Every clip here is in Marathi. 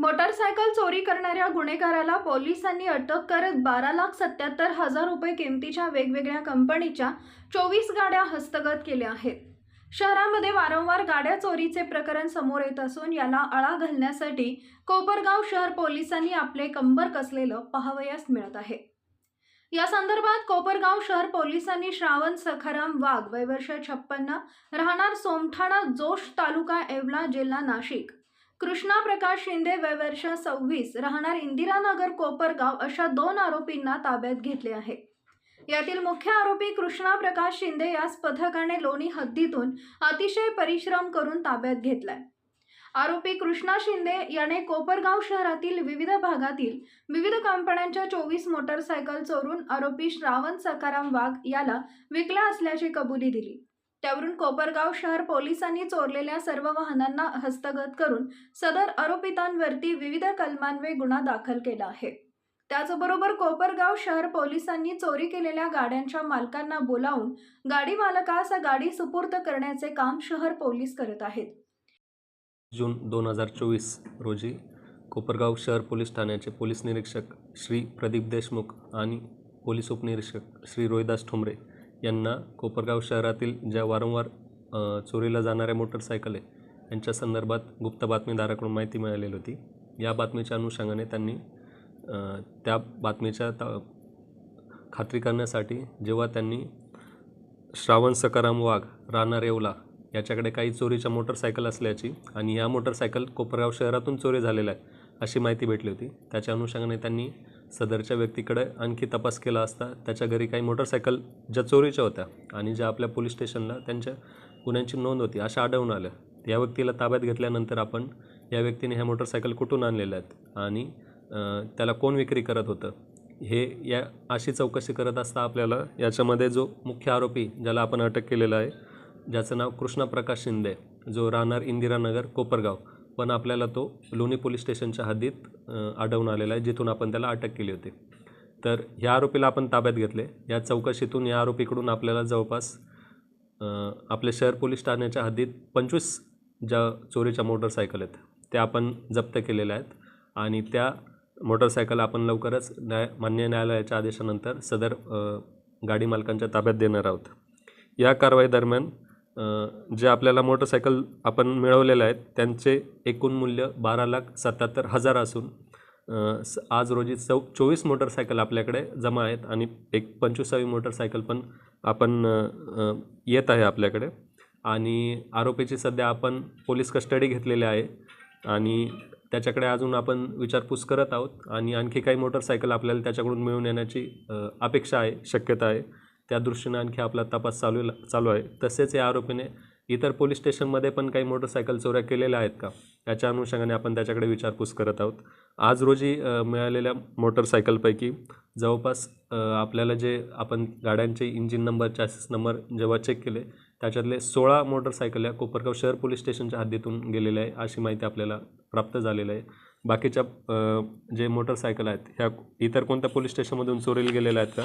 मोटारसायकल चोरी करणाऱ्या गुन्हेगाराला पोलिसांनी अटक करत बारा लाख सत्याहत्तर हजार रुपये किमतीच्या वेगवेगळ्या कंपनीच्या चोवीस गाड्या हस्तगत केल्या आहेत. शहरामध्ये वारंवार गाड्या चोरीचे प्रकरण समोर येत असून याला आळा घालण्यासाठी कोपरगाव शहर पोलिसांनी आपले कंबर कसलेलं पाहावयास मिळत आहे. या संदर्भात कोपरगाव शहर पोलिसांनी श्रावण सखाराम वाघ वय वर्ष छप्पन्न राहणार सोमठाणा जोश तालुका येवला जिल्हा नाशिक. कृष्णा प्रकाश शिंदे वय वर्ष सव्वीस राहणार इंदिरानगर कोपरगाव अशा दोन आरोपींना ताब्यात घेतले आहे. यातील मुख्य आरोपी कृष्णा प्रकाश शिंदे यास पथकाने लोणी हद्दीतून अतिशय परिश्रम करून ताब्यात घेतलाय. आरोपी कृष्णा शिंदे याने कोपरगाव शहरातील विविध भागातील विविध कंपन्यांच्या चोवीस मोटरसायकल चोरून आरोपी श्रावण सकाराम वाघ याला विकल्या असल्याची कबुली दिली. त्यावरून कोपरगाव शहर पोलिसांनी चोरलेल्या सर्व वाहनांना हस्तगत करून सदर आरोपितांवरती विविध कलमांवे गुन्हा दाखल केला आहे. त्याचबरोबर कोपरगाव शहर पोलिसांनी चोरी केलेल्या गाड्यांच्या मालकांना बोलावून गाडी मालकास गाडी सुपूर्द करण्याचे काम शहर पोलीस करत आहेत. जून दोन हजार चोवीस रोजी कोपरगाव शहर पोलीस ठाण्याचे पोलीस निरीक्षक श्री प्रदीप देशमुख आणि पोलीस उपनिरीक्षक श्री रोहिदास ठुमरे यांना कोपरगाव शहरातील ज्या वारंवार चोरीला जाणाऱ्या मोटरसायकल आहे यांच्या संदर्भात गुप्त बातमीदाराकडून माहिती मिळालेली होती. या बातमीच्या अनुषंगाने त्यांनी त्या बातमीच्या त खात्री करण्यासाठी जेव्हा त्यांनी श्रावण सकाराम वाघ राहणार येवला याच्याकडे काही चोरीच्या मोटरसायकल असल्याची आणि या मोटरसायकल कोपरगाव शहरातून चोरी झालेल्या आहे अशी माहिती भेटली होती. त्याच्या अनुषंगाने त्यांनी सदरच्या व्यक्तीकडे आणखी तपास केला असता त्याच्या घरी काही मोटरसायकल ज्या चोरीच्या होत्या आणि ज्या आपल्या पोलीस स्टेशनला त्यांच्या गुन्ह्यांची नोंद होती अशा आढळून आल्या. या व्यक्तीला ताब्यात घेतल्यानंतर आपण या व्यक्तीने ह्या मोटरसायकल कुठून आणलेल्या आहेत आणि त्याला कोण विक्री करत होतं? हे या अशी चौकशी करत असता आपल्याला याच्यामध्ये जो मुख्य आरोपी ज्याला आपण अटक केलेला आहे ज्याचं नाव कृष्णा प्रकाश शिंदे जो राहणार इंदिरानगर कोपरगाव. पण आपल्याला तो लोणी पोलीस स्टेशनच्या हद्दीत आढळून आलेला आहे जिथून आपण त्याला अटक केली होती. तर ह्या आरोपीला आपण ताब्यात घेतले. या चौकशीतून या आरोपीकडून आपल्याला जवळपास आपल्या शहर पोलीस ठाण्याच्या हद्दीत पंचवीस ज्या चोरीच्या मोटरसायकल आहेत त्या आपण जप्त केलेल्या आहेत. आणि त्या मोटरसायकल आपण लवकरच न्याय मान्य न्यायालयाच्या आदेशानंतर सदर गाडी मालकांच्या ताब्यात देणार आहोत. या कारवाई दरम्यान जे आपल्याला मोटरसायकल आपण मिळवलेले आहेत त्यांचे एकूण मूल्य बारा लाख सत्याहत्तर हजार असून स- आज रोजी चौ चोवीस मोटरसायकल आपल्याकडे जमा आहेत आणि एक पंचवीसावी मोटरसायकल पण आपण येत आहे आपल्याकडे. आणि आरोपीची सध्या आपण पोलीस कस्टडी घेतलेली आहे आणि त्याच्याकडे अजून आपण विचारपूस करत आहोत आणि आणखी काही मोटरसायकल आपल्याला त्याच्याकडून मिळून येण्याची अपेक्षा आहे शक्यता आहे. त्या दृष्टीने आणखी आपला तपास चालू चालू आहे. तसेच या आरोपीने इतर पोलीस स्टेशनमध्ये पण काही मोटरसायकल चोऱ्या केलेल्या आहेत का? याच्या अनुषंगाने आपण त्याच्याकडे विचारपूस करत आहोत. आज रोजी मिळालेल्या मोटरसायकलपैकी जवळपास आपल्याला जे आपण गाड्यांचे इंजिन नंबर चॅसेस नंबर जेव्हा चेक केले त्याच्यातले सोळा मोटरसायकल या कोपरगाव शहर पोलीस स्टेशनच्या हद्दीतून गेलेल्या आहे अशी माहिती आपल्याला प्राप्त झालेलं आहे. बाकीच्या जे मोटरसायकल आहेत ह्या इतर कोणत्या पोलीस स्टेशनमधून चोरीला गेलेल्या आहेत का?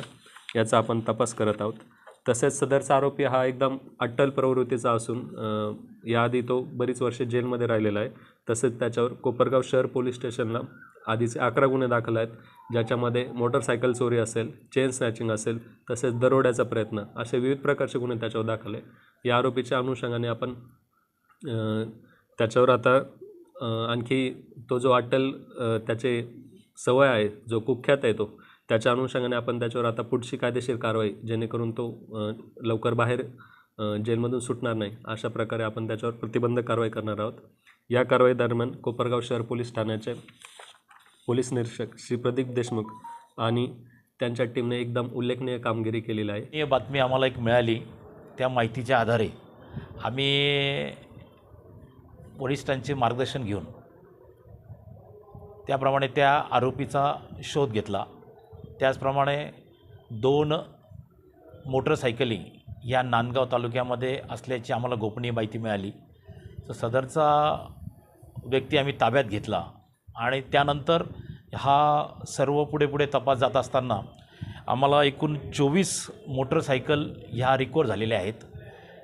याचा आपण तपास करत आहोत. तसेच सदरचा आरोपी हा एकदम अट्टल प्रवृत्तीचा असून याआधी तो बरीच वर्षे जेलमध्ये राहिलेला आहे. तसेच त्याच्यावर कोपरगाव शहर पोलीस स्टेशनला आधीचे अकरा गुन्हे दाखल आहेत ज्याच्यामध्ये मोटरसायकल चोरी असेल चेन स्नॅचिंग असेल तसेच दरोड्याचा प्रयत्न असे विविध प्रकारचे गुन्हे त्याच्यावर दाखल आहे या आरोपीच्या अनुषंगाने आपण त्याच्यावर आता आणखी तो जो अट्टल त्याचे सवय आहे जो कुख्यात आहे तो त्याच्या अनुषंगाने आपण त्याच्यावर आता पुढची कायदेशीर कारवाई जेणेकरून तो लवकर बाहेर जेलमधून सुटणार नाही अशा प्रकारे आपण त्याच्यावर प्रतिबंधक कारवाई करणार आहोत. या कारवाई दरम्यान कोपरगाव शहर पोलीस ठाण्याचे पोलीस निरीक्षक श्री प्रदीप देशमुख आणि त्यांच्या टीमने एकदम उल्लेखनीय कामगिरी केलेली आहे. ही बातमी आम्हाला एक मिळाली त्या माहितीच्या आधारे. आम्ही वरिष्ठांचे मार्गदर्शन घेऊन त्याप्रमाणे त्या आरोपीचा शोध घेतला. त्याचप्रमाणे दोन मोटरसायकली या नांदगाव तालुक्यामध्ये असल्याची आम्हाला गोपनीय माहिती मिळाली. तर सदरचा व्यक्ती आम्ही ताब्यात घेतला आणि त्यानंतर हा सर्व पुढे पुढे तपास जात असताना आम्हाला एकूण चोवीस मोटरसायकल ह्या रिकवर झालेल्या आहेत.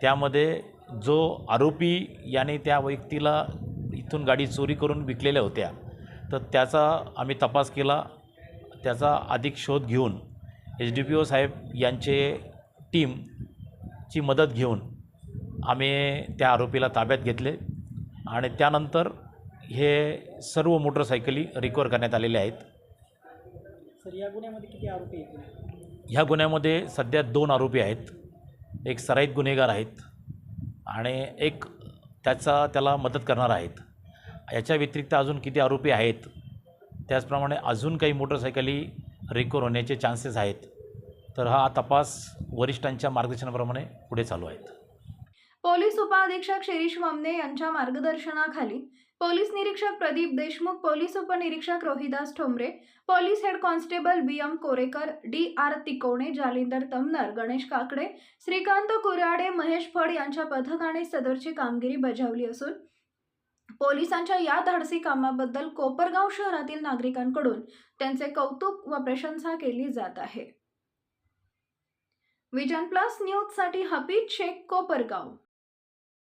त्यामध्ये जो आरोपी याने त्या व्यक्तीला इथून गाडी चोरी करून विकलेल्या होत्या तर त्याचा आम्ही तपास केला त्याचा अधिक शोध घेऊन एच डी पी ओ साहेब यांचे टीमची मदत घेऊन आम्ही त्या आरोपीला ताब्यात घेतले आणि त्यानंतर हे सर्व मोटरसायकली रिकवर करण्यात आलेल्या आहेत. सर या गुन्ह्यामध्ये किती आरोपी आहेत? ह्या गुन्ह्यामध्ये सध्या दोन आरोपी आहेत. एक सराईत गुन्हेगार आहेत आणि एक त्याचा त्याला मदत करणार आहेत. याच्या व्यतिरिक्त अजून किती आरोपी आहेत? त्याचप्रमाणे अजून काही मोटरसायकली रिकवर होण्याचे चान्सेस आहेत. तर हा तपास वरिष्ठांच्या मार्गदर्शनाप्रमाणे पुढे चालू आहेत. पोलीस उपअधीक्षक शिरीष वामने यांच्या मार्गदर्शनाखाली पोलीस निरीक्षक प्रदीप देशमुख पोलीस उपनिरीक्षक Rohidas Thombare police head constable B M Korekar D R Tikone Jalindar Tamnar Ganesh Kakade Shrikant Kurade Mahesh Phad यांच्या पथकाने सदरची कामगिरी बजावली असून पोलिसांच्या या धाडसी कामाबद्दल कोपरगाव शहरातील नागरिकांकडून त्यांचे कौतुक व प्रशंसा केली जात आहे. विजन प्लस न्यूजसाठी हफीज शेख कोपरगाव.